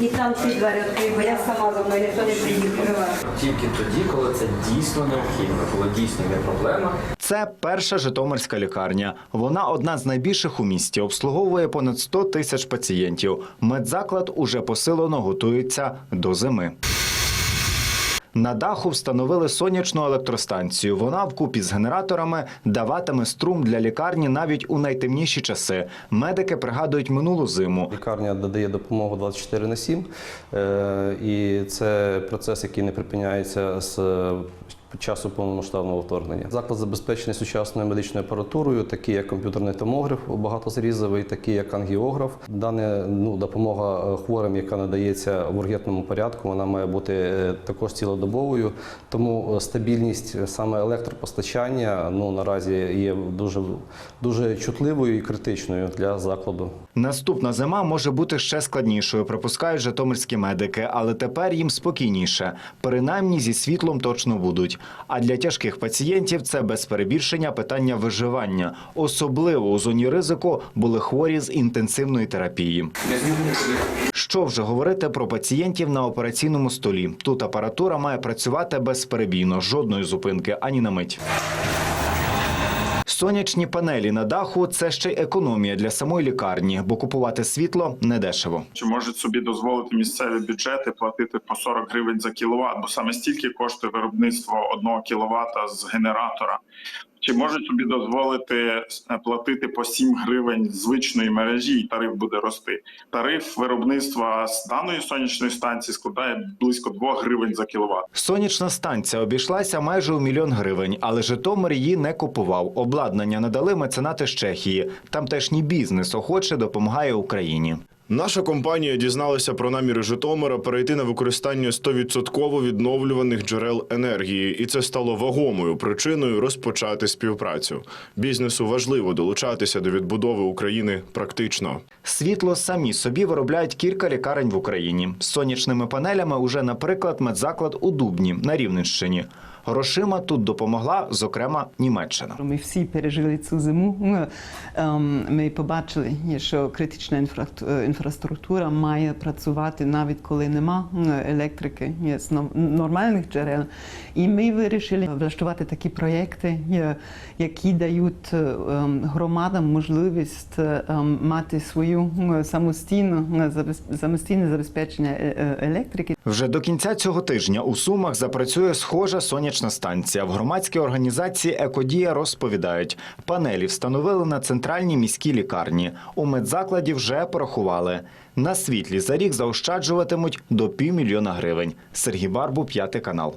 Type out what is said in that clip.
І там ці двері відкрив, бо я сама за мною ніхто не приїхала. Тільки тоді, коли це дійсно необхідно, коли дійсно є проблема. Це перша Житомирська лікарня. Вона одна з найбільших у місті, обслуговує понад 100 тисяч пацієнтів. Медзаклад уже посилено готується до зими. На даху встановили сонячну електростанцію. Вона вкупі з генераторами даватиме струм для лікарні навіть у найтемніші часи. Медики пригадують минулу зиму. Лікарня додає допомогу 24 на 7, е, і це процес, який не припиняється з е, часу повномасштабного вторгнення. Заклад забезпечений сучасною медичною апаратурою, такі як комп'ютерний томограф багатозрізовий, такий як ангіограф. Дана ну, допомога е, хворим, яка надається в ургентному порядку, вона має бути е, також цілодобовою. Тому е, стабільність саме електропостачання ну, наразі є дуже, дуже чутливою і критичною для закладу. Наступна зима може бути ще складнішою, припускають житомирські медики, але тепер їм спокійніше. Принаймні зі світлом точно будуть. А для тяжких пацієнтів це без перебільшення питання виживання. Особливо у зоні ризику були хворі з інтенсивної терапії. Що вже говорити про пацієнтів на операційному столі? Тут апаратура має працювати безперебійно, жодної зупинки ані на мить. Сонячні панелі на даху це ще й економія для самої лікарні, бо купувати світло недешево. Чи можуть собі дозволити місцеві бюджети платити по 40 гривень за кіловат, бо саме стільки коштує виробництво одного кіловата з генератора? Чи можуть собі дозволити е, платити по 7 гривень звичної мережі, і тариф буде рости? Тариф виробництва з даної сонячної станції складає близько 2 гривень за кіловат. Сонячна станція обійшлася майже у мільйон гривень, але Житомир її не купував. Обладнання надали меценати з Чехії. Тамтешній бізнес охоче допомагає Україні. Наша компанія дізналася про наміри Житомира перейти на використання 100% відновлюваних джерел енергії, і це стало вагомою причиною розпочати співпрацю. Бізнесу важливо долучатися до відбудови України практично. Світло самі собі виробляють кілька лікарень в Україні. З сонячними панелями уже, наприклад, медзаклад у Дубні на Рівненщині. Грошима тут допомогла, зокрема, Німеччина. Ми всі пережили цю зиму. Ми, ем, побачили, що критична інфра- інфраструктура має працювати навіть коли нема електрики з нормальних джерел. І ми вирішили влаштувати такі проєкти, які дають е, ем, громадам можливість е, ем, мати свою самостійну самостійне забезпечення е, електрики. Вже до кінця цього тижня у Сумах запрацює схожа сонячна станція. В громадській організації Екодія розповідають, панелі встановили на центральній міській лікарні. У медзакладі вже порахували. На світлі за рік заощаджуватимуть до півмільйона гривень. Сергій Барбу, п'ятий канал.